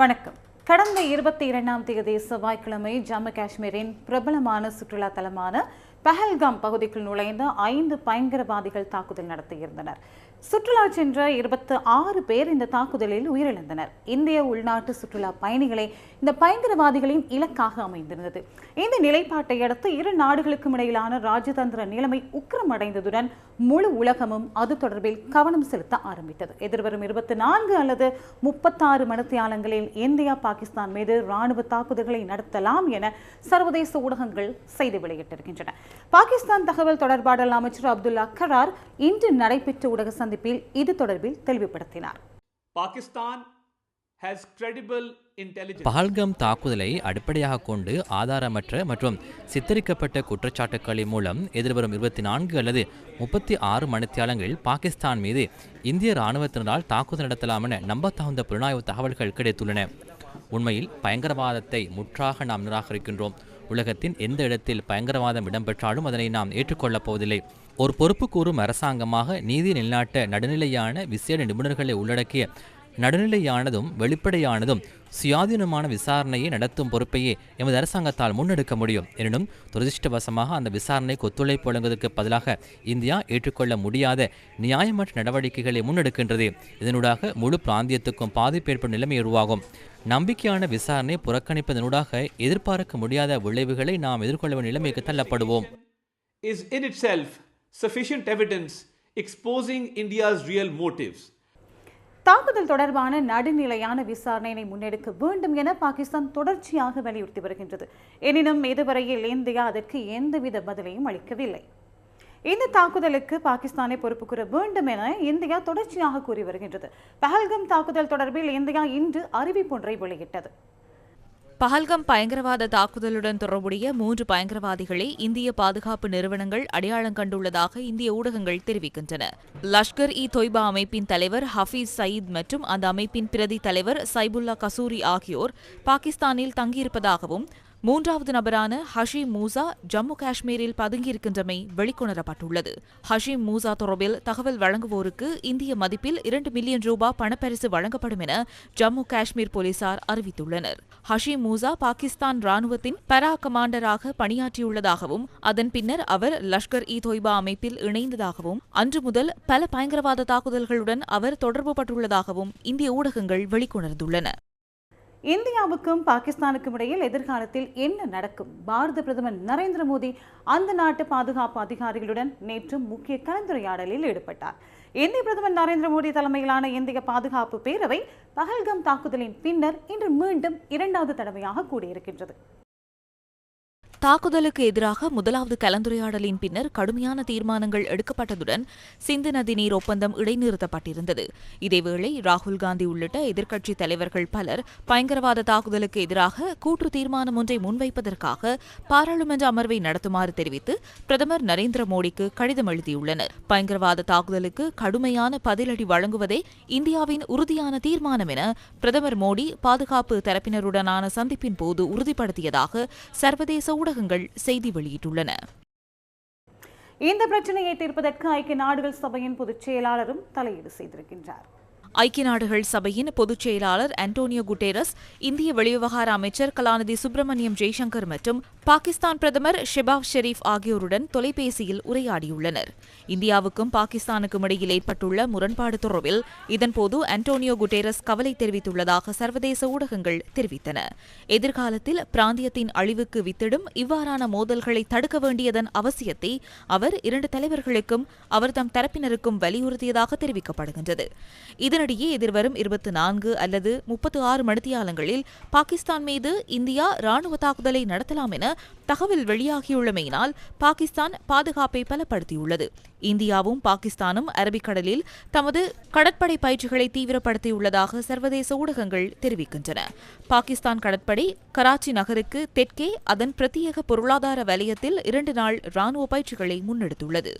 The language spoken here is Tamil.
வணக்கம். கடந்த இருபத்தி இரண்டாம் தேதி செவ்வாய்க்கிழமை ஜம்மு காஷ்மீரின் பிரபலமான சுற்றுலா தலமான பஹல்காம் பகுதிக்குள் நுழைந்த ஐந்து பயங்கரவாதிகள் தாக்குதல் நடத்தியிருந்தனர். சுற்றுலா சென்ற இருபத்து ஆறு பேர் இந்த தாக்குதலில் உயிரிழந்தனர். இந்திய உள்நாட்டு சுற்றுலா பயணிகளை இந்த பயங்கரவாதிகளின் இலக்காக அமைந்திருந்தது. இந்த நிலைப்பாட்டை அடுத்து இரு நாடுகளுக்கும் இடையிலான ராஜதந்திர நிலைமை உக்கிரமடைந்ததுடன் முழு உலகமும் அது தொடர்பில் கவனம் செலுத்த ஆரம்பித்தது. எதிர்வரும் இருபத்தி நான்கு அல்லது முப்பத்தாறு மணித்தியாலங்களில் இந்தியா பாகிஸ்தான் மீது ராணுவ தாக்குதல்களை நடத்தலாம் என சர்வதேச ஊடகங்கள் செய்தி வெளியிட்டிருக்கின்றன. பாகிஸ்தான் தகவல் தொடர்பாடல் அமைச்சர் அப்துல்லா கரார் இன்று நடைபெற்ற ஊடக சந்திப்பில் இது தொடர்பில் தெளிவுபடுத்தினார். பஹல்கம் தாக்குதலை அடிப்படையாக கொண்டு ஆதாரமற்ற மற்றும் சித்தரிக்கப்பட்ட குற்றச்சாட்டுக்களின் மூலம் எதிர்வரும் இருபத்தி நான்கு அல்லது முப்பத்தி ஆறு மணித்தியாலங்களில் பாகிஸ்தான் மீது இந்திய இராணுவத்தினரால் தாக்குதல் நடத்தலாம் என நம்பத்தகுந்த புலனாய்வு தகவல்கள் கிடைத்துள்ளன. உண்மையில் பயங்கரவாதத்தை முற்றாக நாம் நிராகரிக்கின்றோம். உலகத்தின் எந்த இடத்தில் பயங்கரவாதம் இடம்பெற்றாலும் அதனை நாம் ஏற்றுக்கொள்ளப் போவதில்லை. ஒரு பொறுப்பு கூறும் அரசாங்கமாக நீதி நிலைநாட்ட நடுநிலையான விசேட நிபுணர்களை உள்ளடக்கிய நடுநிலையானதும் வெளிப்படையானதும் சுயாதீனமான விசாரணையை நடத்தும் பொறுப்பையே எமது அரசாங்கத்தால் முன்னெடுக்க முடியும். எனினும் துரதிருஷ்டவசமாக அந்த விசாரணைக்கு ஒத்துழைப்பு வழங்குவதற்கு பதிலாக இந்தியா ஏற்றுக்கொள்ள முடியாத நியாயமற்ற நடவடிக்கைகளை முன்னெடுக்கின்றது. இதனூடாக முழு பிராந்தியத்துக்கும் பாதிப்பு ஏற்படும் நிலைமை உருவாகும். நம்பிக்கையான விசாரணை புறக்கணிப்பதனூடாக எதிர்பார்க்க முடியாத விளைவுகளை நாம் எதிர்கொள்ள வேண்டிய நிலைமைக்கு தள்ளப்படுவோம். Is in itself sufficient evidence exposing India's real motives. தாக்குதல் தொடர்பான நடுநிலையான விசாரணையை முன்னெடுக்க வேண்டும் என பாகிஸ்தான் தொடர்ச்சியாக வலியுறுத்தி வருகின்றது. எனினும் இதுவரையில் இந்தியா அதற்கு எந்தவித பதிலையும் அளிக்கவில்லை. இந்த தாக்குதலுக்கு பாகிஸ்தானை பொறுப்பு கூற வேண்டும் என இந்தியா தொடர்ச்சியாக கூறி வருகின்றது. பஹல்கம் தாக்குதல் தொடர்பில் இந்தியா இன்று அறிவிப்பொன்றை வெளியிட்டது. பஹல்கம் பயங்கரவாத தாக்குதலுடன் தொடர்புடைய மூன்று பயங்கரவாதிகளை இந்திய பாதுகாப்பு நிறுவனங்கள் அடையாளம் கண்டுள்ளதாக இந்திய ஊடகங்கள் தெரிவிக்கின்றன. லஷ்கர் இ தொய்பா அமைப்பின் தலைவர் ஹஃபீஸ் சயீத் மற்றும் அந்த அமைப்பின் பிரதி தலைவர் சைபுல்லா கசூரி ஆகியோர் பாகிஸ்தானில் தங்கியிருப்பதாகவும் மூன்றாவது நபரான ஹஷீம் மூசா ஜம்மு காஷ்மீரில் பதுங்கியிருக்கின்றமை வெளிக்கொணரப்பட்டுள்ளது. ஹஷீம் மூசா தொடர்பில் தகவல் வழங்குவோருக்கு இந்திய மதிப்பில் இரண்டு மில்லியன் ரூபாய் பணப்பரிசு வழங்கப்படும் என ஜம்மு காஷ்மீர் போலீசார் அறிவித்துள்ளனர். ஹஷீம் மூசா பாகிஸ்தான் ராணுவத்தின் பரா கமாண்டராக பணியாற்றியுள்ளதாகவும் அதன் பின்னர் அவர் லஷ்கர் இ தொய்பா அமைப்பில் இணைந்ததாகவும் அன்று முதல் பல பயங்கரவாத தாக்குதல்களுடன் அவர் தொடர்புபட்டுள்ளதாகவும் இந்திய ஊடகங்கள் வெளிக்கொணர்ந்துள்ளன. இந்தியாவுக்கும் பாகிஸ்தானுக்கும் இடையில் எதிர்காலத்தில் என்ன நடக்கும்? பாரத பிரதமர் நரேந்திர மோடி அந்த நாட்டு பாதுகாப்பு அதிகாரிகளுடன் நேற்று முக்கிய கலந்துரையாடலில் ஈடுபட்டார். இந்திய பிரதமர் நரேந்திர மோடி தலைமையிலான இந்திய பாதுகாப்பு பேரவை பகல்கம் தாக்குதலின் பின்னர் இன்று மீண்டும் இரண்டாவது தடவையாக கூடியிருக்கின்றது. தாக்குதலுக்கு எதிராக முதலாவது கலந்துரையாடலின் பின்னர் கடுமையான தீர்மானங்கள் எடுக்கப்பட்டதுடன் சிந்து நதி நீர் ஒப்பந்தம் இடைநிறுத்தப்பட்டிருந்தது. இதேவேளை ராகுல் காந்தி உள்ளிட்ட எதிர்க்கட்சித் தலைவர்கள் பலர் பயங்கரவாத தாக்குதலுக்கு எதிராக கூற்று தீர்மானம் ஒன்றை முன்வைப்பதற்காக பாராளுமன்ற அமர்வை நடத்துமாறு தெரிவித்து பிரதமர் நரேந்திர மோடிக்கு கடிதம் எழுதியுள்ளனர். பயங்கரவாத தாக்குதலுக்கு கடுமையான பதிலடி வழங்குவதே இந்தியாவின் உறுதியான தீர்மானம் என பிரதமர் மோடி பாதுகாப்பு தரப்பினருடனான சந்திப்பின் போது உறுதிப்படுத்தியதாக சர்வதேச ஊடகங்கள் செய்தி வெளியிட்டுள்ளன. இந்த பிரச்சனையை தீர்ப்பதற்கு ஐக்கிய நாடுகள் சபையின் பொதுச் செயலாளரும் தலையீடு செய்திருக்கின்றார். ஐக்கிய நாடுகள் சபையின் பொதுச் செயலாளர் அண்டோனியோ குட்டேரஸ் இந்திய வெளிவிவகார அமைச்சர் கலாநிதி சுப்பிரமணியம் ஜெய்சங்கர் மற்றும் பாகிஸ்தான் பிரதமர் ஷெபாப் ஷெரீப் ஆகியோருடன் தொலைபேசியில் உரையாடியுள்ளனர். இந்தியாவுக்கும் பாகிஸ்தானுக்கும் இடையில் ஏற்பட்டுள்ள முரண்பாடு தொடர்பில் இதன்போது அண்டோனியோ குட்டேரஸ் கவலை தெரிவித்துள்ளதாக சர்வதேச ஊடகங்கள் தெரிவித்தன. எதிர்காலத்தில் பிராந்தியத்தின் அழிவுக்கு வித்திடும் இவ்வாறான மோதல்களை தடுக்க வேண்டியதன் அவசியத்தை அவர் இரண்டு தலைவர்களுக்கும் அவர் தம் தரப்பினருக்கும் வலியுறுத்தியதாக தெரிவிக்கப்படுகின்றது. இதனிடையே எதிர்வரும் இருபத்தி நான்கு அல்லது முப்பத்து ஆறு மணித்தியாலங்களில் பாகிஸ்தான் மீது இந்தியா ராணுவ தாக்குதலை நடத்தலாம் என தகவல் வெளியாகியுள்ளமையினால் பாகிஸ்தான் பாதுகாப்பை பலப்படுத்தியுள்ளது. இந்தியாவும் பாகிஸ்தானும் அரபிக்கடலில் தமது கடற்படை பயிற்சிகளை தீவிரப்படுத்தியுள்ளதாக சர்வதேச ஊடகங்கள் தெரிவிக்கின்றன. பாகிஸ்தான் கடற்படை கராச்சி நகருக்கு தெற்கே அதன் பிரத்யேக பொருளாதார வலயத்தில் இரண்டு நாள் ராணுவ பயிற்சிகளை முன்னெடுத்துள்ளது.